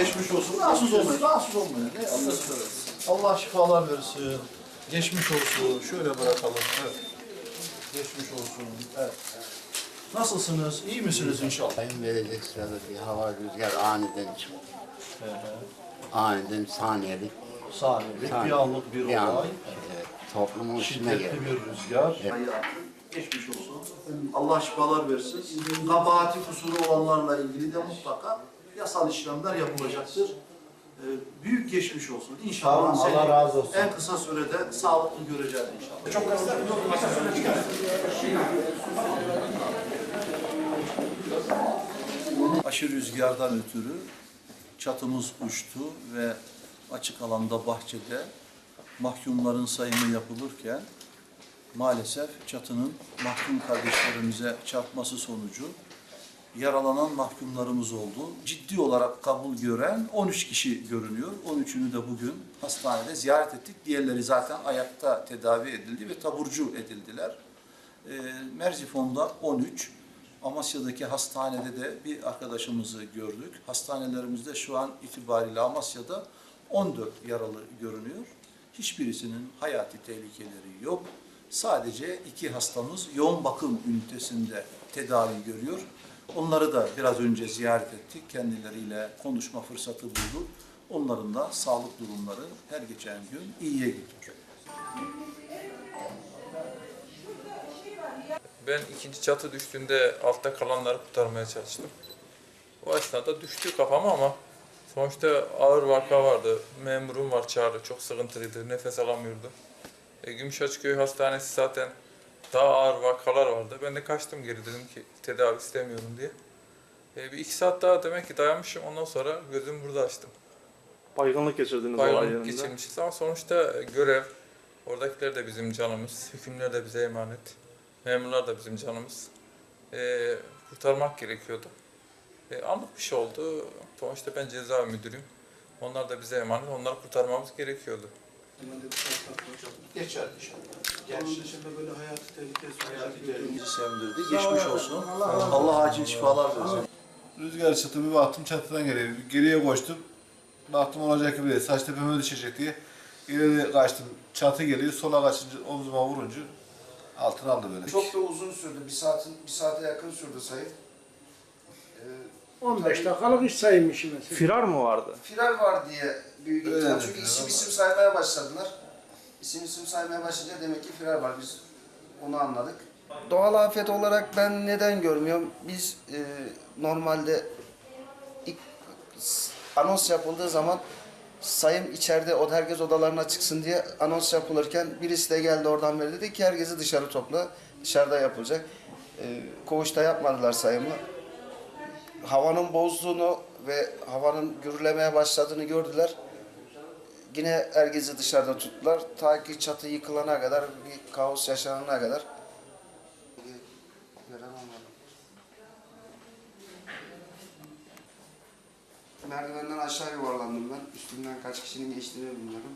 Geçmiş olsun. Rahatsız olmayın. Rahatsız olmayın. Ne Allah, Allah şifalar versin. Geçmiş olsun. Şöyle bırakalım. Evet. Geçmiş olsun. Evet. Nasılsınız? İyi misiniz inşallah? Sayın verecek sırada bir hava rüzgar aniden çıktı. Aniden saniyelik. Saniyelik bir anlık bir bir anlık, olay. evet, toplumun üstüne geldi. Şiddetli bir rüzgar. Geçmiş olsun. Allah şifalar versin. Kabahati kusuru olanlarla ilgili de mutlaka yasal işlemler yapılacaktır. Ee, büyük geçmiş olsun. İnşallah Tamam, Allah razı olsun. en kısa sürede sağlıklı göreceğiz inşallah. Çok Aşırı rüzgardan ötürü çatımız uçtu ve açık alanda bahçede mahkumların sayımı yapılırken maalesef çatının mahkum kardeşlerimize çarpması sonucu yaralanan mahkumlarımız oldu. Ciddi olarak kabul gören 13 kişi görünüyor. 13'ünü de bugün hastanede ziyaret ettik. Diğerleri zaten ayakta tedavi edildi ve taburcu edildiler. E, Merzifon'da 13, Amasya'daki hastanede de bir arkadaşımızı gördük. Hastanelerimizde şu an itibariyle Amasya'da 14 yaralı görünüyor. Hiçbirisinin hayati tehlikeleri yok. Sadece iki hastamız yoğun bakım ünitesinde tedavi görüyor. Onları da biraz önce ziyaret ettik. Kendileriyle konuşma fırsatı bulduk. Onların da sağlık durumları her geçen gün iyiye gidiyor. Ben ikinci çatı düştüğünde altta kalanları kurtarmaya çalıştım. O esnada düştü kafama ama sonuçta ağır vaka vardı. Memurum var çağrı, çok sıkıntılıydı, nefes alamıyordu. E, Gümüşhaçköy Hastanesi zaten daha ağır vakalar vardı. Ben de kaçtım geri dedim ki tedavi istemiyorum diye. E, bir iki saat daha demek ki dayanmışım. Ondan sonra gözümü burada açtım. Baygınlık geçirdiniz olay Baygınlık yerinde. geçirmişiz ama sonuçta görev, oradakiler de bizim canımız, hükümler de bize emanet, memurlar da bizim canımız. Ee, kurtarmak gerekiyordu. Ee, anlık bir şey oldu. Sonuçta ben ceza müdürüyüm. Onlar da bize emanet, onları kurtarmamız gerekiyordu. Geçer inşallah. Onun dışında böyle hayati tehlikesi durum. Bizi sevindirdi. Geçmiş olsun. Allah acil şifalar versin. Rüzgar çıktı bir baktım çatıdan geliyor. Geriye koştum. Baktım olacak gibi değil. Saç tepeme düşecek diye. İleri kaçtım. Çatı geliyor. Sola kaçınca omzuma vurunca altına aldı böyle. Çok da uzun sürdü. Bir saatin bir saate yakın sürdü sayım. Ee, 15 dakikalık iş sayılmış mesela. Firar mı vardı? firar var diye büyük ihtimal. Çünkü isim isim saymaya başladılar. İsim isim saymaya başlayınca demek ki firar var. Biz onu anladık. Doğal afet olarak ben neden görmüyorum? Biz e, normalde ilk anons yapıldığı zaman sayım içeride o herkes odalarına çıksın diye anons yapılırken birisi de geldi oradan beri dedi ki herkesi dışarı topla. Dışarıda yapılacak. E, koğuşta yapmadılar sayımı. Havanın bozduğunu ve havanın gürlemeye başladığını gördüler. Yine herkesi dışarıda tuttular. Ta ki çatı yıkılana kadar, bir kaos yaşanana kadar. Merdivenden aşağı yuvarlandım ben. Üstünden kaç kişinin geçtiğini bilmiyorum.